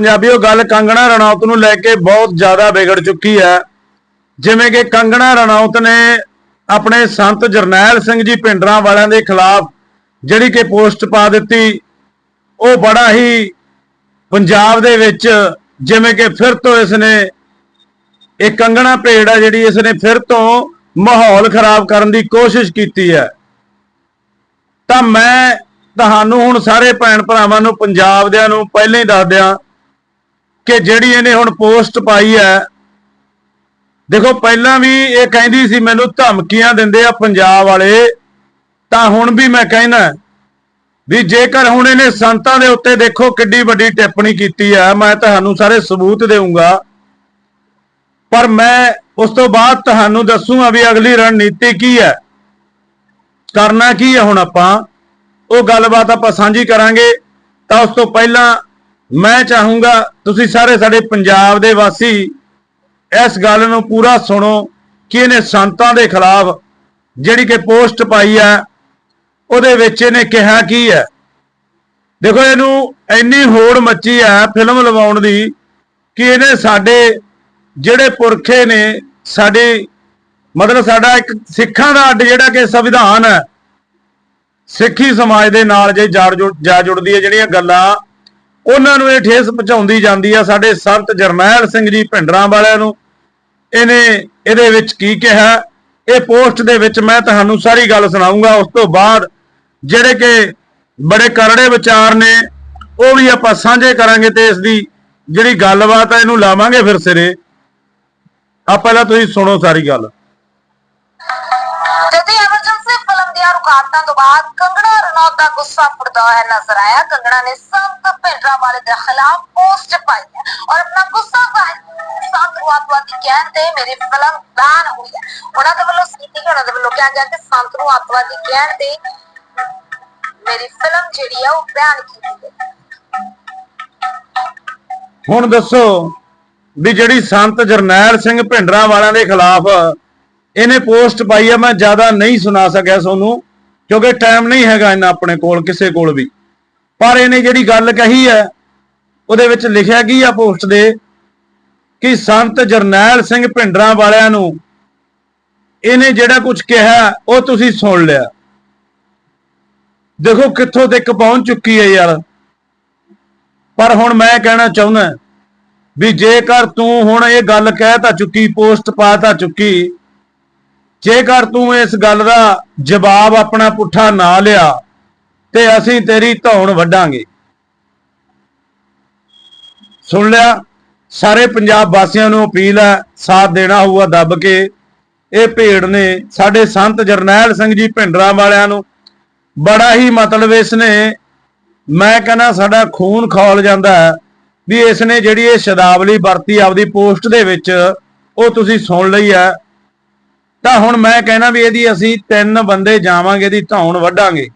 ਪੰਜਾਬੀਓ ਗੱਲ ਕੰਗਣਾ ਰਣੌਤ ਨੂੰ ਲੈ ਕੇ ਬਹੁਤ ਜ਼ਿਆਦਾ ਵਿਗੜ ਚੁੱਕੀ ਹੈ। ਜਿਵੇਂ ਕਿ ਕੰਗਣਾ ਰਣੌਤ ਨੇ ਆਪਣੇ ਸੰਤ ਜਰਨੈਲ ਸਿੰਘ ਜੀ ਪਿੰਡਰਾਂ ਵਾਲਿਆਂ ਦੇ ਖਿਲਾਫ ਜਿਹੜੀ ਕਿ ਪੋਸਟ ਪਾ ਦਿੱਤੀ, ਉਹ ਬੜਾ ਹੀ ਪੰਜਾਬ ਦੇ ਵਿੱਚ ਜਿਵੇਂ ਕਿ ਫਿਰ ਤੋਂ ਇਸ ਨੇ ਇਹ ਕੰਗਣਾ ਭੇੜ ਆ ਜਿਹੜੀ ਇਸ ਨੇ ਫਿਰ ਤੋਂ ਮਾਹੌਲ ਖਰਾਬ ਕਰਨ ਦੀ ਕੋਸ਼ਿਸ਼ ਕੀਤੀ ਹੈ। ਤਾਂ ਮੈਂ ਤੁਹਾਨੂੰ ਹੁਣ ਸਾਰੇ ਭੈਣ ਭਰਾਵਾਂ ਨੂੰ, ਪੰਜਾਬ ਦਿਆਂ ਨੂੰ ਪਹਿਲਾਂ ਹੀ ਦੱਸ ਦਿਆਂ ਕਿ ਜਿਹੜੀ ਇਹਨੇ ਹੁਣ ਪੋਸਟ ਪਾਈ ਹੈ, ਦੇਖੋ ਪਹਿਲਾਂ ਵੀ ਇਹ ਕਹਿੰਦੀ ਸੀ ਮੈਨੂੰ ਧਮਕੀਆਂ ਦਿੰਦੇ ਆ ਪੰਜਾਬ ਵਾਲੇ, ਤਾਂ ਹੁਣ ਵੀ ਮੈਂ ਕਹਿਣਾ ਵੀ ਜੇਕਰ ਹੁਣ ਇਹਨੇ ਸੰਤਾਂ ਦੇ ਉੱਤੇ ਦੇਖੋ ਕਿੱਡੀ ਵੱਡੀ ਟਿੱਪਣੀ ਕੀਤੀ ਹੈ, ਮੈਂ ਤੁਹਾਨੂੰ ਸਾਰੇ ਸਬੂਤ ਦੇਵਾਂਗਾ ਪਰ ਮੈਂ ਉਸ ਤੋਂ ਬਾਅਦ ਤੁਹਾਨੂੰ ਦੱਸੂਗਾ ਵੀ ਅਗਲੀ ਰਣਨੀਤੀ ਕੀ ਹੈ। ਕਰਨਾ ਕੀ ਹੈ ਹੁਣ ਆਪਾਂ? ਉਹ ਗੱਲਬਾਤ ਆਪਾਂ ਸਾਂਝੀ ਕਰਾਂਗੇ। ਤਾਂ ਉਸ ਤੋਂ ਪਹਿਲਾਂ ਮੈਂ ਚਾਹੂੰਗਾ ਤੁਸੀਂ ਸਾਰੇ ਸਾਡੇ ਪੰਜਾਬ ਦੇ ਵਾਸੀ ਇਸ ਗੱਲ ਨੂੰ ਪੂਰਾ ਸੁਣੋ ਕਿ ਇਹਨੇ ਸੰਤਾਂ ਦੇ ਖਿਲਾਫ ਜਿਹੜੀ ਕਿ ਪੋਸਟ ਪਾਈ ਹੈ, ਉਹਦੇ ਵਿੱਚ ਇਹਨੇ ਕਿਹਾ ਕੀ ਹੈ? ਦੇਖੋ, ਇਹਨੂੰ ਇੰਨੀ ਹੋੜ ਮੱਚੀ ਹੈ ਫਿਲਮ ਲਵਾਉਣ ਦੀ ਕਿ ਇਹਨੇ ਸਾਡੇ ਜਿਹੜੇ ਪੁਰਖੇ ਨੇ, ਸਾਡੇ ਮਤਲਬ ਸਾਡਾ ਇੱਕ ਸਿੱਖਾਂ ਦਾ ਅੱਡ ਜਿਹੜਾ ਕਿ ਸੰਵਿਧਾਨ ਹੈ, ਸਿੱਖੀ ਸਮਾਜ ਦੇ ਨਾਲ ਜੇ ਜਾ ਜੁੜਦੀ ਹੈ ਜਿਹੜੀਆਂ ਗੱਲਾਂ ਉਹਨਾਂ ਨੂੰ ਇਹ ਠੇਸ ਪਹੁੰਚਾਉਂਦੀ ਜਾਂਦੀ ਆ ਸਾਡੇ ਸੰਤ ਜਰਨੈਲ ਸਿੰਘ ਜੀ ਭਿੰਡਰਾਂ ਵਾਲਿਆਂ ਨੂੰ। ਇਹਨੇ ਇਹਦੇ ਵਿੱਚ ਕੀ ਕਿਹਾ? ਇਹ ਪੋਸਟ ਦੇ ਵਿੱਚ ਮੈਂ ਤੁਹਾਨੂੰ ਸਾਰੀ ਗੱਲ ਸੁਣਾਉਂਗਾ ਉਸ ਤੋਂ ਬਾਅਦ ਜਿਹੜੇ ਕਿ ਬੜੇ ਕਰੜੇ ਵਿਚਾਰ ਨੇ, ਉਹ ਵੀ ਆਪਾਂ ਸਾਂਝੇ ਕਰਾਂਗੇ ਤੇ ਇਸ ਦੀ ਜਿਹੜੀ ਗੱਲਬਾਤ ਹੈ ਇਹਨੂੰ ਲਾਵਾਂਗੇ ਫਿਰ ਸਿਰੇ। ਆ ਪਹਿਲਾਂ ਤੁਸੀਂ ਸੁਣੋ ਸਾਰੀ ਗੱਲ। ਜਦੀ ਐਮਰਜੈਂਸੀ ਫਿਲਮ ਦੀਆਂ ਰੁਕਾਵਟਾਂ ਤੋਂ ਬਾਅਦ ਕੰਗਣਾ ਰਣੌਤ ਦਾ ਗੁੱਸਾ ਫੁੱਟਦਾ ਹੋਇਆ ਨਜ਼ਰ ਆਇਆ। ਕੰਗਣਾ ਨੇ ਸੰਤ ਭਿੰਡਰਾਂ ਵਾਲੇ ਦੇ ਖਿਲਾਫ ਪੋਸਟ ਪਾਈ ਹੈ ਔਰ ਆਪਣਾ ਗੁੱਸਾ ਜ਼ਾਹਿਰ ਸੰਤ ਨੂੰ ਅੱਤਵਾਦੀ ਕਹਿਣ ਤੇ ਮੇਰੀ ਫਿਲਮ ਬੈਨ ਹੋਈ ਹੈ। ਉਹਨਾਂ ਦੇ ਵੱਲੋਂ ਸਿੱਧੀ ਉਹਨਾਂ ਦੇ ਵੱਲੋਂ ਕਿਹਾ ਗਿਆ ਕਿ ਸੰਤ ਨੂੰ ਅੱਤਵਾਦੀ ਕਹਿਣ ਤੇ ਮੇਰੀ ਫਿਲਮ ਜਿਹੜੀ ਹੈ ਉਹ ਬੈਨ ਕੀਤੀ ਗਈ ਹੁਣ ਦੱਸੋ ਵੀ ਜਿਹੜੀ ਸੰਤ ਜਰਨੈਲ ਸਿੰਘ ਭਿੰਡਰਾਂ ਵਾਲਿਆਂ ਦੇ ਖਿਲਾਫ ਇਹਨੇ ਪੋਸਟ ਪਾਈ ਆ, ਮੈਂ ਜ਼ਿਆਦਾ ਨਹੀਂ ਸੁਣਾ ਸਕਿਆ ਤੁਹਾਨੂੰ। ਕਿਉਂਕਿ ਟਾਈਮ ਨਹੀਂ ਹੈਗਾ ਇਹਨਾਂ ਆਪਣੇ ਕੋਲ, ਕਿਸੇ ਕੋਲ ਵੀ। ਪਰ ਇਹਨੇ ਜਿਹੜੀ ਗੱਲ ਕਹੀ ਹੈ, ਉਹਦੇ ਵਿੱਚ ਲਿਖਿਆ ਕੀ ਆ ਪੋਸਟ ਦੇ? ਕਿ ਸੰਤ ਜਰਨੈਲ ਸਿੰਘ ਭਿੰਡਰਾਂ ਵਾਲਿਆਂ ਨੂੰ ਇਹਨੇ ਜਿਹੜਾ ਕੁਝ ਕਿਹਾ, ਉਹ ਤੁਸੀਂ ਸੁਣ ਲਿਆ। ਦੇਖੋ ਕਿੱਥੋਂ ਤੱਕ ਪਹੁੰਚ ਚੁੱਕੀ ਹੈ ਯਾਰ। ਪਰ ਹੁਣ ਮੈਂ ਕਹਿਣਾ ਚਾਹੁੰਦਾ, ਵੀ ਜੇਕਰ ਤੂੰ ਹੁਣ ਇਹ ਗੱਲ ਕਹਿ ਤਾਂ ਚੁੱਕੀ ਪੋਸਟ ਪਾ ਤਾਂ ਚੁੱਕੀ ਜੇਕਰ ਤੂੰ ਇਸ ਗੱਲ ਦਾ ਜਵਾਬ ਆਪਣਾ ਪੁੱਠਾ ਨਾ ਲਿਆ, ਤੇ ਅਸੀਂ ਤੇਰੀ ਧੌਣ ਵੱਢਾਂਗੇ। ਸੁਣ ਲਿਆ, ਸਾਰੇ ਪੰਜਾਬ ਵਾਸੀਆਂ ਨੂੰ ਅਪੀਲ ਹੈ, ਸਾਥ ਦੇਣਾ ਹੋਊਗਾ ਦੱਬ ਕੇ। ਇਹ ਭੇੜ ਨੇ ਸਾਡੇ ਸੰਤ ਜਰਨੈਲ ਸਿੰਘ ਜੀ ਭਿੰਡਰਾਂ ਵਾਲਿਆਂ ਨੂੰ ਬੜਾ ਹੀ ਮਤਲਬ ਇਸ ਨੇ, ਮੈਂ ਕਹਿੰਦਾ ਸਾਡਾ ਖੂਨ ਖੌਲ ਜਾਂਦਾ ਹੈ ਵੀ ਇਸ ਨੇ ਜਿਹੜੀ ਇਹ ਸ਼ਬਦਾਵਲੀ ਵਰਤੀ ਆਪਦੀ ਪੋਸਟ ਦੇ ਵਿੱਚ, ਉਹ ਤੁਸੀਂ ਸੁਣ ਲਈ ਹੈ। ਤਾਂ ਹੁਣ ਮੈਂ ਕਹਿਣਾ ਵੀ ਇਹਦੀ ਅਸੀਂ ਤਿੰਨ ਬੰਦੇ ਜਾਵਾਂਗੇ, ਇਹਦੀ ਧੌਣ ਵੱਢਾਂਗੇ।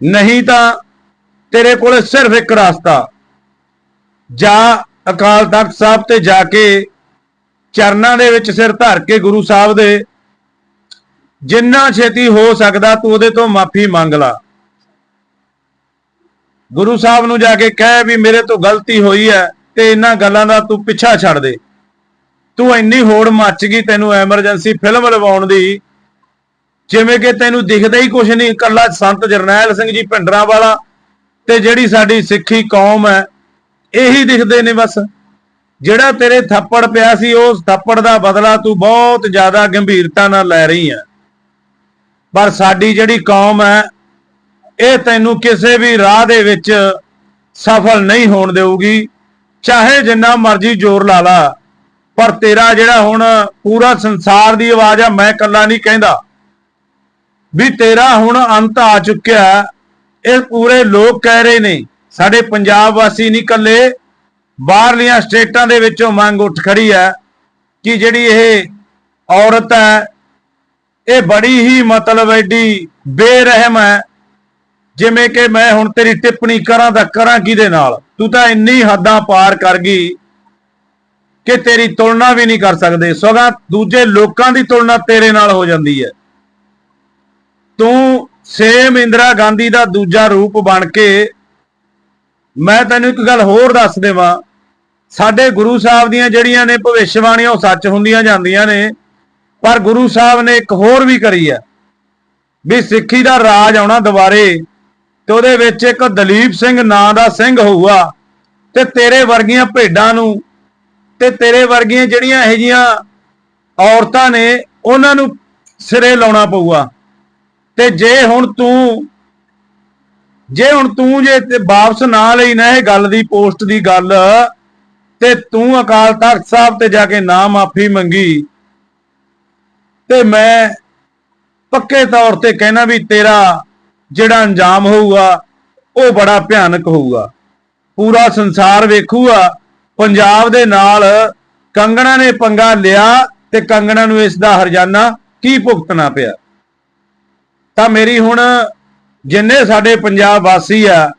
ਨਹੀਂ ਤਾਂ ਤੇਰੇ ਕੋਲੇ ਸਿਰਫ ਇੱਕ ਰਸਤਾ। ਜਾਂ ਅਕਾਲ ਤਖਤ ਸਾਹਿਬ ਤੇ ਜਾ ਕੇ ਚਰਨਾਂ ਦੇ ਵਿੱਚ ਸਿਰ ਧਰ ਕੇ ਗੁਰੂ ਸਾਹਿਬ ਦੇ। ਜਿੰਨਾ ਛੇਤੀ ਹੋ ਸਕਦਾ ਤੂੰ ਉਹਦੇ ਤੋਂ ਮਾਫੀ ਮੰਗ ਲਾ। ਗੁਰੂ ਸਾਹਿਬ ਨੂੰ ਜਾ ਕੇ ਕਹਿ ਵੀ ਮੇਰੇ ਤੋਂ ਗਲਤੀ ਹੋਈ ਹੈ ਤੇ ਇਹਨਾਂ ਗੱਲਾਂ ਦਾ ਤੂੰ ਪਿੱਛਾ ਛੱਡ ਦੇ। ਤੂੰ ਇੰਨੀ ਹੋੜ ਮੱਚ ਗਈ ਤੈਨੂੰ ਐਮਰਜੈਂਸੀ ਫਿਲਮ ਲਵਾਉਣ ਦੀ, ਜਿਵੇਂ ਕਿ ਤੈਨੂੰ ਦਿਖਦਾ ਹੀ ਕੁਝ ਨਹੀਂ, ਇਕੱਲਾ ਸੰਤ ਜਰਨੈਲ ਸਿੰਘ ਜੀ ਭਿੰਡਰਾਂ ਵਾਲਾ ਤੇ ਜਿਹੜੀ ਸਾਡੀ ਸਿੱਖੀ ਕੌਮ ਹੈ, ਇਹੀ ਦਿਖਦੇ ਨੇ ਬਸ। ਜਿਹੜਾ ਤੇਰੇ ਥੱਪੜ ਪਿਆ ਸੀ, ਉਸ ਥੱਪੜ ਦਾ ਬਦਲਾ ਤੂੰ ਬਹੁਤ ਜ਼ਿਆਦਾ ਗੰਭੀਰਤਾ ਨਾਲ ਲੈ ਰਹੀ ਹੈ। ਪਰ ਸਾਡੀ ਜਿਹੜੀ ਕੌਮ ਹੈ, ਇਹ ਤੈਨੂੰ ਕਿਸੇ ਵੀ ਰਾਹ ਦੇ ਵਿੱਚ ਸਫਲ ਨਹੀਂ ਹੋਣ ਦੇਊਗੀ। ਚਾਹੇ ਜਿੰਨਾ ਮਰਜ਼ੀ ਜ਼ੋਰ ਲਾ ਲਾ। ਪਰ ਤੇਰਾ ਜਿਹੜਾ ਹੁਣ ਪੂਰਾ ਸੰਸਾਰ ਦੀ ਆਵਾਜ਼ ਆ, ਮੈਂ ਇਕੱਲਾ ਨਹੀਂ ਕਹਿੰਦਾ। ਵੀ ਤੇਰਾ ਹੁਣ ਅੰਤ ਆ ਚੁੱਕਿਆ ਇਹ ਪੂਰੇ ਲੋਕ ਕਹਿ ਰਹੇ ਨੇ। ਸਾਡੇ ਪੰਜਾਬ ਵਾਸੀ ਨਹੀਂ ਇਕੱਲੇ, ਬਾਹਰਲੀਆਂ ਸਟੇਟਾਂ ਦੇ ਵਿੱਚੋਂ ਮੰਗ ਉੱਠ ਖੜੀ ਹੈ ਕਿ ਜਿਹੜੀ ਇਹ ਔਰਤ ਹੈ, ਇਹ ਬੜੀ ਹੀ ਮਤਲਬ ਐਡੀ ਬੇਰਹਿਮ ਹੈ, ਜਿਵੇਂ ਕਿ ਮੈਂ ਹੁਣ ਤੇਰੀ ਟਿੱਪਣੀ ਕਰਾਂ ਤਾਂ ਕਰਾਂ ਕਿਹਦੇ ਨਾਲ? ਤੂੰ ਤਾਂ ਇੰਨੀ ਹੱਦਾਂ ਪਾਰ ਕਰ ਗਈ। ਕਿ ਤੇਰੀ ਤੁਲਨਾ ਵੀ ਨਹੀਂ ਕਰ ਸਕਦੇ। ਸਗੋਂ, ਦੂਜੇ ਲੋਕਾਂ ਦੀ ਤੁਲਨਾ ਤੇਰੇ ਨਾਲ ਹੋ ਜਾਂਦੀ ਹੈ। ਤੂੰ ਸੇਮ ਇੰਦਰਾ ਗਾਂਧੀ ਦਾ ਦੂਜਾ ਰੂਪ ਬਣ ਕੇ ਮੈਂ ਤੈਨੂੰ ਇੱਕ ਗੱਲ ਹੋਰ ਦੱਸ ਦੇਵਾਂ। ਸਾਡੇ ਗੁਰੂ ਸਾਹਿਬ ਦੀਆਂ ਜਿਹੜੀਆਂ ਨੇ ਭਵਿੱਖਬਾਣੀਆਂ ਉਹ ਸੱਚ ਹੁੰਦੀਆਂ ਜਾਂਦੀਆਂ ਨੇ, ਪਰ ਗੁਰੂ ਸਾਹਿਬ ਨੇ ਇੱਕ ਹੋਰ ਵੀ ਕਰੀ ਹੈ। ਵੀ ਸਿੱਖੀ ਦਾ ਰਾਜ ਆਉਣਾ ਦੁਬਾਰੇ ਤੇ ਉਹਦੇ ਵਿੱਚ ਇੱਕ ਦਲੀਪ ਸਿੰਘ ਨਾਂ ਦਾ ਸਿੰਘ ਹੋਊਗਾ ਤੇ ਤੇਰੇ ਵਰਗੀਆਂ ਭੇਡਾਂ ਨੂੰ ਤੇ ਤੇਰੇ ਵਰਗੀਆਂ ਜਿਹੜੀਆਂ ਇਹ ਜੀਆਂ ਔਰਤਾਂ ਨੇ, ਉਹਨਾਂ ਨੂੰ ਸਿਰੇ ਲਾਉਣਾ ਪਊਗਾ। ਤੇ ਜੇ ਹੁਣ ਤੂੰ, ਜੇ ਹੁਣ ਤੂੰ ਜੇ ਤੇ ਵਾਪਸ ਨਾ ਲਈ ਨਾ ਇਹ ਗੱਲ ਦੀ ਪੋਸਟ ਦੀ ਗੱਲ, ਤੇ ਤੂੰ ਅਕਾਲ ਤਖਤ ਸਾਹਿਬ ਤੇ ਜਾ ਕੇ ਨਾ ਮਾਫੀ ਮੰਗੀ, ਤੇ ਮੈਂ ਪੱਕੇ ਤੌਰ ਤੇ ਕਹਿਣਾ ਵੀ ਤੇਰਾ ਜਿਹੜਾ ਅੰਜਾਮ ਹੋਊਗਾ, ਉਹ ਬੜਾ ਭਿਆਨਕ ਹੋਊਗਾ। ਪੂਰਾ ਸੰਸਾਰ ਵੇਖੂਗਾ ਪੰਜਾਬ ਦੇ ਨਾਲ ਕੰਗਣਾ ਨੇ ਪੰਗਾ ਲਿਆ ਤੇ ਕੰਗਣਾ ਨੂੰ ਇਸ ਦਾ ਹਰਜਾਨਾ ਕੀ ਭੁਗਤਣਾ ਪਿਆ? ਤਾਂ ਮੇਰੀ ਹੁਣ ਜਿੰਨੇ ਸਾਡੇ ਪੰਜਾਬ ਵਾਸੀ ਆ,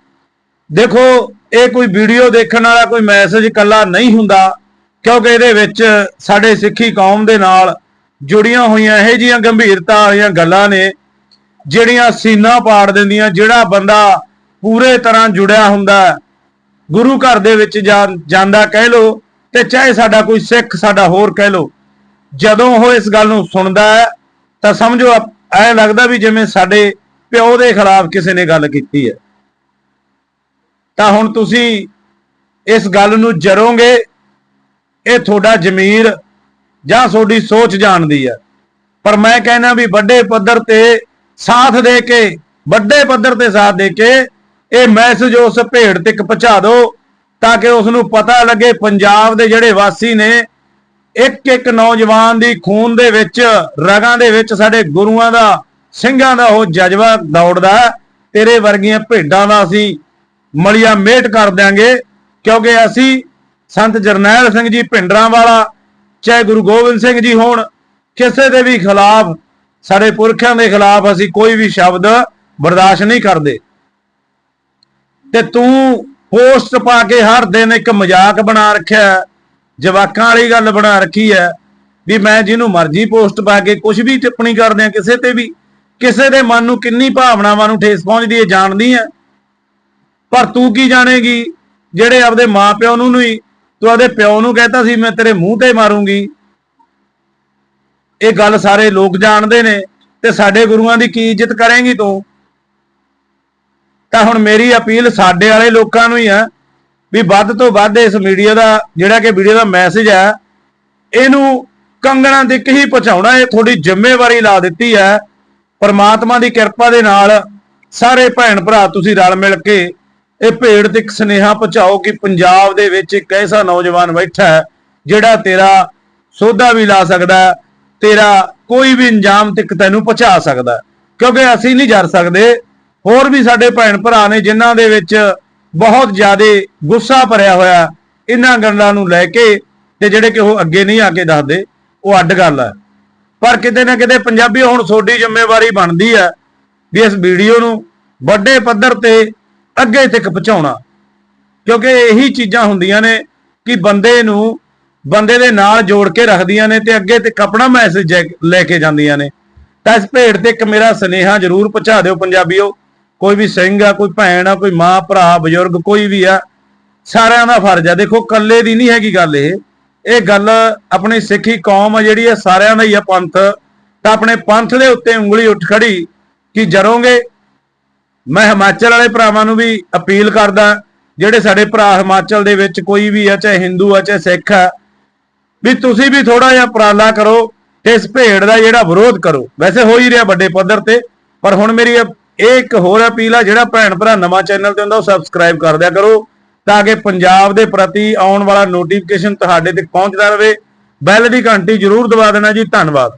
ਦੇਖੋ, ਇਹ ਕੋਈ ਵੀਡੀਓ ਦੇਖਣ ਵਾਲਾ ਕੋਈ ਮੈਸੇਜ ਕੱਲਾ ਨਹੀਂ ਹੁੰਦਾ, ਕਿਉਂਕਿ ਇਹਦੇ ਵਿੱਚ ਸਾਡੇ ਸਿੱਖੀ ਕੌਮ ਦੇ ਨਾਲ ਜੁੜੀਆਂ ਹੋਈਆਂ ਇਹੋ ਜਿਹੀਆਂ ਗੰਭੀਰਤਾ ਵਾਲੀਆਂ ਗੱਲਾਂ ਨੇ, ਜਿਹੜੀਆਂ ਸੀਨਾ ਪਾੜ ਦਿੰਦੀਆਂ, ਜਿਹੜਾ ਬੰਦਾ ਪੂਰੇ ਤਰ੍ਹਾਂ ਜੁੜਿਆ ਹੁੰਦਾ ਗੁਰੂ ਘਰ ਦੇ ਵਿੱਚ ਜਾਂਦਾ ਕਹਿ ਲੋ ਤੇ ਚਾਹੇ ਸਾਡਾ ਕੋਈ ਸਿੱਖ, ਸਾਡਾ ਹੋਰ ਕਹਿ ਲੋ ਜਦੋਂ ਉਹ ਇਸ ਗੱਲ ਨੂੰ ਸੁਣਦਾ ਹੈ, ਤਾਂ ਸਮਝੋ ਐ ਲੱਗਦਾ ਵੀ ਜਿਵੇਂ ਸਾਡੇ ਪਿਓ ਦੇ ਖਿਲਾਫ ਕਿਸੇ ਨੇ ਗੱਲ ਕੀਤੀ ਹੈ। ਤਾਂ ਹੁਣ ਤੁਸੀਂ ਇਸ ਗੱਲ ਨੂੰ ਜਰੋਗੇ, ਇਹ ਤੁਹਾਡਾ ਜ਼ਮੀਰ ਜਾਂ ਤੁਹਾਡੀ ਸੋਚ ਜਾਣਦੀ ਹੈ। ਪਰ ਮੈਂ ਕਹਿੰਦਾ ਵੀ ਵੱਡੇ ਪੱਧਰ ਤੇ ਸਾਥ ਦੇ ਕੇ, ਵੱਡੇ ਪੱਧਰ ਤੇ ਸਾਥ ਦੇ ਕੇ ਇਹ ਮੈਸੇਜ ਉਸ ਭੇੜ ਤੱਕ ਪਹੁੰਚਾ ਦਿਓ ਤਾਂ ਕਿ ਉਸ ਨੂੰ ਪਤਾ ਲੱਗੇ ਪੰਜਾਬ ਦੇ ਜਿਹੜੇ ਵਾਸੀ ਨੇ ਇੱਕ ਇੱਕ ਨੌਜਵਾਨ ਦੀ ਖੂਨ ਦੇ ਵਿੱਚ, ਰਗਾਂ ਦੇ ਵਿੱਚ ਸਾਡੇ ਗੁਰੂਆਂ ਦਾ, ਸਿੰਘਾਂ ਦਾ ਉਹ ਜਜ਼ਬਾ ਦੌੜਦਾ ਤੇਰੇ ਵਰਗੀਆਂ ਭੇਡਾਂ ਦਾ ਅਸੀਂ ਮਲੀਆ ਮੇਟ ਕਰ ਦਿਆਂਗੇ, ਕਿਉਂਕਿ ਅਸੀਂ ਸੰਤ ਜਰਨੈਲ ਸਿੰਘ ਜੀ ਭਿੰਡਰਾਂ ਵਾਲਾ, ਚਾਹੇ ਗੁਰੂ ਗੋਬਿੰਦ ਸਿੰਘ ਜੀ ਹੋਣ, ਕਿਸੇ ਦੇ ਵੀ ਖਿਲਾਫ, ਸਾਡੇ ਪੁਰਖਿਆਂ ਦੇ ਖਿਲਾਫ ਅਸੀਂ ਕੋਈ ਵੀ ਸ਼ਬਦ ਬਰਦਾਸ਼ਤ ਨਹੀਂ ਕਰਦੇ। ਤੇ ਤੂੰ ਪੋਸਟ ਪਾ ਕੇ ਹਰ ਦਿਨ ਇੱਕ ਮਜ਼ਾਕ ਬਣਾ ਰੱਖਿਆ ਜਵਾਕਾਂ ਵਾਲੀ ਗੱਲ ਬਣਾ ਰੱਖੀ ਹੈ, ਵੀ ਮੈਂ ਜਿਹਨੂੰ ਮਰਜ਼ੀ ਪੋਸਟ ਪਾ ਕੇ ਕੁਝ ਵੀ ਟਿੱਪਣੀ ਕਰਦੇ ਆ ਕਿਸੇ ਤੇ ਵੀ, ਕਿਸੇ ਦੇ ਮਨ ਨੂੰ ਕਿੰਨੀ ਭਾਵਨਾਵਾਂ ਨੂੰ ਠੇਸ ਪਹੁੰਚਦੀ ਹੈ, ਜਾਣਦੀ ਹੈ। ਪਰ ਤੂੰ ਕੀ ਜਾਣੇਗੀ, ਜਿਹੜੇ ਆਪਦੇ ਮਾਪਿਓ ਨੂੰ ਨਹੀਂ, ਤੂੰ ਆਪਦੇ ਪਿਓ ਨੂੰ ਕਹਤਾ ਸੀ, ਮੈਂ ਤੇਰੇ ਮੂੰਹ ਤੇ ਮਾਰੂੰਗੀ। ਇਹ ਗੱਲ ਸਾਰੇ ਲੋਕ ਜਾਣਦੇ ਨੇ ਤੇ ਸਾਡੇ ਗੁਰੂਆਂ ਦੀ ਕੀ ਇੱਜ਼ਤ ਕਰੇਂਗੀ ਤੂੰ? ਤਾਂ ਹੁਣ ਮੇਰੀ ਅਪੀਲ ਸਾਡੇ ਵਾਲੇ ਲੋਕਾਂ ਨੂੰ ਹੀ ਆ ਵੀ ਵੱਧ ਤੋਂ ਵੱਧ ਇਸ ਮੀਡੀਆ ਦਾ, ਜਿਹੜਾ ਕਿ ਵੀਡੀਓ ਦਾ ਮੈਸੇਜ ਹੈ ਇਹਨੂੰ ਕੰਗਣਾ ਤੱਕ ਹੀ ਪਹੁੰਚਾਉਣਾ, ਇਹ ਤੁਹਾਡੀ ਜ਼ਿੰਮੇਵਾਰੀ ਲਾ ਦਿੱਤੀ ਹੈ ਪਰਮਾਤਮਾ ਦੀ ਕਿਰਪਾ ਦੇ ਨਾਲ ਸਾਰੇ ਭੈਣ ਭਰਾ ਤੁਸੀਂ ਰਲ ਮਿਲ ਕੇ ਇਹ ਭੇੜ ਤੱਕ ਸੁਨੇਹਾ ਪਹੁੰਚਾਓ ਕਿ ਪੰਜਾਬ ਦੇ ਵਿੱਚ ਇੱਕ ਐਸਾ ਨੌਜਵਾਨ ਬੈਠਾ ਹੈ, ਜਿਹੜਾ ਤੇਰਾ ਸੋਧਾ ਵੀ ਲਾ ਸਕਦਾ ਤੇਰਾ ਕੋਈ ਵੀ ਇੰਜਾਮ ਤੱਕ ਤੈਨੂੰ ਪਹੁੰਚਾ ਸਕਦਾ ਕਿਉਂਕਿ ਅਸੀਂ ਨਹੀਂ ਜਰ ਸਕਦੇ ਹੋਰ ਵੀ ਸਾਡੇ ਭੈਣ ਭਰਾ ਨੇ ਜਿਨ੍ਹਾਂ ਦੇ ਵਿੱਚ ਬਹੁਤ ਜ਼ਿਆਦਾ ਗੁੱਸਾ ਭਰਿਆ ਹੋਇਆ ਇਹਨਾਂ ਗੱਲਾਂ ਨੂੰ ਲੈ ਕੇ ਤੇ ਜਿਹੜੇ ਕਿ ਉਹ ਅੱਗੇ ਨਹੀਂ ਆ ਕੇ ਦੱਸਦੇ, ਉਹ ਅੱਡ ਗੱਲ ਹੈ ਪਰ ਕਿਤੇ ਨਾ ਕਿਤੇ ਪੰਜਾਬੀ ਹੁਣ ਤੁਹਾਡੀ ਜ਼ਿੰਮੇਵਾਰੀ ਬਣਦੀ ਹੈ ਵੀ ਇਸ ਵੀਡੀਓ ਨੂੰ ਵੱਡੇ ਪੱਧਰ ਤੇ ਅੱਗੇ ਤੱਕ ਪਹੁੰਚਾਉਣਾ। ਕਿਉਂਕਿ ਇਹੀ ਚੀਜ਼ਾਂ ਹੁੰਦੀਆਂ ਨੇ ਕਿ ਬੰਦੇ ਨੂੰ ਬੰਦੇ ਦੇ ਨਾਲ ਜੋੜ ਕੇ ਰੱਖਦੀਆਂ ਨੇ ਤੇ ਅੱਗੇ ਤੱਕ ਆਪਣਾ ਮੈਸੇਜ ਲੈ ਕੇ ਜਾਂਦੀਆਂ ਨੇ। ਤਾਂ ਇਸ ਭੇਡ ਤੇ ਇੱਕ ਮੇਰਾ ਸਨੇਹਾ ਜ਼ਰੂਰ ਪਹੁੰਚਾ ਦਿਓ ਪੰਜਾਬੀਓ। ਕੋਈ ਵੀ ਸਿੰਘ ਆ, ਕੋਈ ਭੈਣ ਆ, ਕੋਈ ਮਾਂ, ਭਰਾ, ਬਜ਼ੁਰਗ, ਕੋਈ ਵੀ ਆ, ਸਾਰਿਆਂ ਦਾ ਫਰਜ਼ ਆ। ਦੇਖੋ ਕੱਲੇ ਦੀ ਨਹੀਂ ਹੈਗੀ ਗੱਲ ਇਹ। ਇਹ ਗੱਲ ਆਪਣੀ ਸਿੱਖੀ ਕੌਮ ਆ, ਜਿਹੜੀ ਆ, ਸਾਰਿਆਂ ਦਾ ਹੀ ਆ ਪੰਥ। ਤਾਂ ਆਪਣੇ ਪੰਥ ਦੇ ਉੱਤੇ ਉਂਗਲੀ ਉੱਠ ਖੜੀ ਕਿ ਜਰੋਂਗੇ। ਮੈਂ ਹਿਮਾਚਲ ਵਾਲੇ ਭਰਾਵਾਂ ਨੂੰ ਵੀ ਅਪੀਲ ਕਰਦਾ, ਜਿਹੜੇ ਸਾਡੇ ਭਰਾ ਹਿਮਾਚਲ ਦੇ ਵਿੱਚ ਕੋਈ ਵੀ ਆ, ਚਾਹੇ ਹਿੰਦੂ ਆ, ਚਾਹੇ ਸਿੱਖ ਆ, ਵੀ ਤੁਸੀਂ ਵੀ ਥੋੜਾ ਜਿਹਾ ਉਪਰਾਲਾ ਕਰੋ, ਇਸ ਭੇਡ ਦਾ ਜਿਹੜਾ ਵਿਰੋਧ ਕਰੋ। ਵੈਸੇ ਹੋ ਹੀ ਰਿਹਾ ਵੱਡੇ ਪੱਧਰ ਤੇ, ਪਰ ਹੁਣ ਮੇਰੀ ਇਹ ਇੱਕ ਹੋਰ ਅਪੀਲ ਆ, ਜਿਹੜਾ ਭੈਣ ਭਰਾ ਨਵਾਂ ਚੈਨਲ ਤੇ ਹੁੰਦਾ, ਉਹ ਸਬਸਕ੍ਰਾਈਬ ਕਰ ਦਿਆ ਕਰੋ, ਤਾਂ ਕਿ ਪੰਜਾਬ ਦੇ ਪ੍ਰਤੀ ਆਉਣ ਵਾਲਾ ਨੋਟੀਫਿਕੇਸ਼ਨ ਤੁਹਾਡੇ ਤੱਕ ਪਹੁੰਚਦਾ ਰਹੇ। ਬੈਲ ਦੀ ਘੰਟੀ ਜ਼ਰੂਰ ਦਬਾ ਦੇਣਾ ਜੀ, ਧੰਨਵਾਦ।